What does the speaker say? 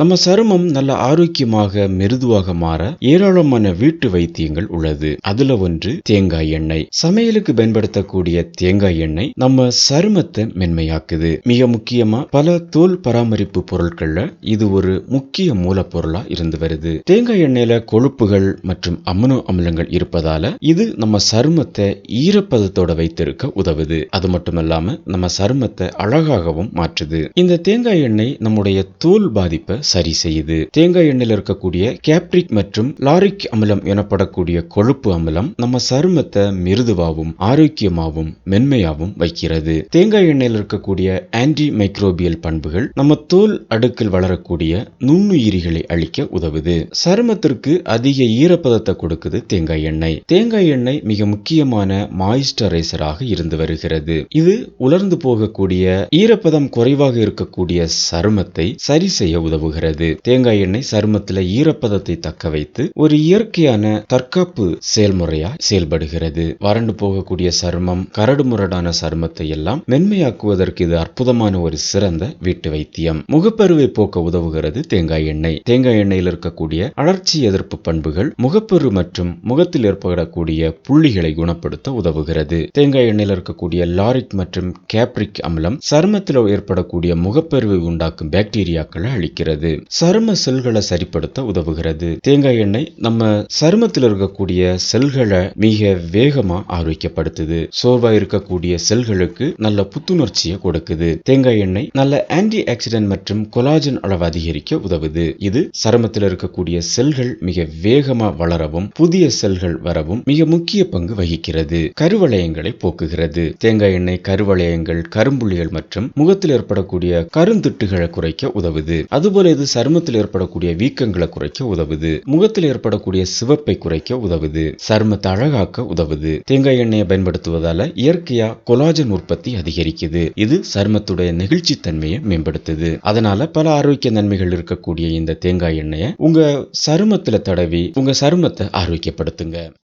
நம்ம சருமம் நல்ல ஆரோக்கியமாக மிருதுவாக மாற ஏராளமான வீட்டு வைத்தியங்கள் உள்ளது. அதுல ஒன்று தேங்காய் எண்ணெய். சமையலுக்கு பயன்படுத்தக்கூடிய தேங்காய் எண்ணெய் நம்ம சருமத்தை மென்மையாக்குது. மிக முக்கியமா பல தோல் பராமரிப்பு பொருட்கள்ல இது ஒரு முக்கிய மூலப்பொருளா இருந்து வருது. தேங்காய் எண்ணெயில கொழுப்புகள் மற்றும் அமினோ அமிலங்கள் இருப்பதால இது நம்ம சருமத்தை ஈரப்பதத்தோட வைத்திருக்க உதவுது. அது மட்டுமல்லாம நம்ம சருமத்தை அழகாகவும் மாற்றுது. இந்த தேங்காய் எண்ணெய் நம்முடைய தோல் பாதிப்பை சரி செய்யுது. தேங்காய் எண்ணெயில் இருக்கக்கூடிய கேப்ரிக் மற்றும் லாரிக் அமிலம் எனப்படக்கூடிய கொழுப்பு அமிலம் நம்ம சருமத்தை மிருதுவாகவும் ஆரோக்கியமாகவும் மென்மையாகவும் வைக்கிறது. தேங்காய் எண்ணெயில் இருக்கக்கூடிய ஆன்டி மைக்ரோபியல் பண்புகள் நம்ம தோல் அடுக்கில் வளரக்கூடிய நுண்ணுயிரிகளை அழிக்க உதவுது. சருமத்திற்கு அதிக ஈரப்பதத்தை கொடுக்குது தேங்காய் எண்ணெய். தேங்காய் எண்ணெய் மிக முக்கியமான மாய்ஸ்டரைசராக இருந்து வருகிறது. இது உலர்ந்து போகக்கூடிய ஈரப்பதம் குறைவாக இருக்கக்கூடிய சருமத்தை சரி செய்ய உதவுகிறது. தேங்காய் எண்ணெய் சருமத்தில் ஈரப்பதத்தை தக்க வைத்து ஒரு இயற்கையான தற்காப்பு செயல்முறையா செயல்படுகிறது. வறண்டு போகக்கூடிய சருமம் கரடு முரடான சருமத்தை எல்லாம் மென்மையாக்குவதற்கு இது அற்புதமான ஒரு சிறந்த வீட்டு வைத்தியம். முகப்பருவை போக்க உதவுகிறது தேங்காய் எண்ணெய். தேங்காய் எண்ணெயில் இருக்கக்கூடிய அழற்சி எதிர்ப்பு பண்புகள் முகப்பரு மற்றும் முகத்தில் ஏற்படக்கூடிய புள்ளிகளை குணப்படுத்த உதவுகிறது. தேங்காய் எண்ணெயில் இருக்கக்கூடிய லாரிக் மற்றும் கேப்ரிக் அமிலம் சருமத்தில் ஏற்படக்கூடிய முகப்பருவை உண்டாக்கும் பாக்டீரியாக்களை அழிக்கிறது. உதவுகிறது சரும செல்களை சரிப்படுத்த உதவுகிறது. தேங்காய் எண்ணெய் நம்ம சருமத்தில் இருக்கக்கூடிய செல்களை மிக வேகமா ஆரோக்கியப்படுத்துது. சோர்வா இருக்கக்கூடிய செல்களுக்கு நல்ல புத்துணர்ச்சியை கொடுக்குது. தேங்காய் எண்ணெய் நல்ல ஆன்டி ஆக்சிடென்ட் மற்றும் கொலாஜன் அளவு அதிகரிக்க உதவுது. இது சருமத்தில் இருக்கக்கூடிய செல்கள் மிக வேகமா வளரவும் புதிய செல்கள் வரவும் மிக முக்கிய பங்கு வகிக்கிறது. கருவளையங்களை போக்குகிறது. தேங்காய் எண்ணெய் கருவளையங்கள் கரும்புள்ளிகள் மற்றும் முகத்தில் ஏற்படக்கூடிய கருந்திட்டுகளை குறைக்க உதவுது. அதுபோல இது சருமத்தில் ஏற்படக்கூடிய வீக்கங்களை குறைக்க உதவுது. முகத்தில் ஏற்படக்கூடிய சிவப்பை குறைக்க உதவுது. சருமத்தை அழகாக்க உதவுது. தேங்காய் எண்ணெயை பயன்படுத்துவதால இயற்கையா கொலாஜன் உற்பத்தி அதிகரிக்குது. இது சருமத்துடைய நெகிழ்ச்சி தன்மையை மேம்படுத்துது. அதனால பல ஆரோக்கிய நன்மைகள் இருக்கக்கூடிய இந்த தேங்காய் எண்ணெயை உங்க சருமத்துல தடவி உங்க சருமத்தை ஆரோக்கியப்படுத்துங்க.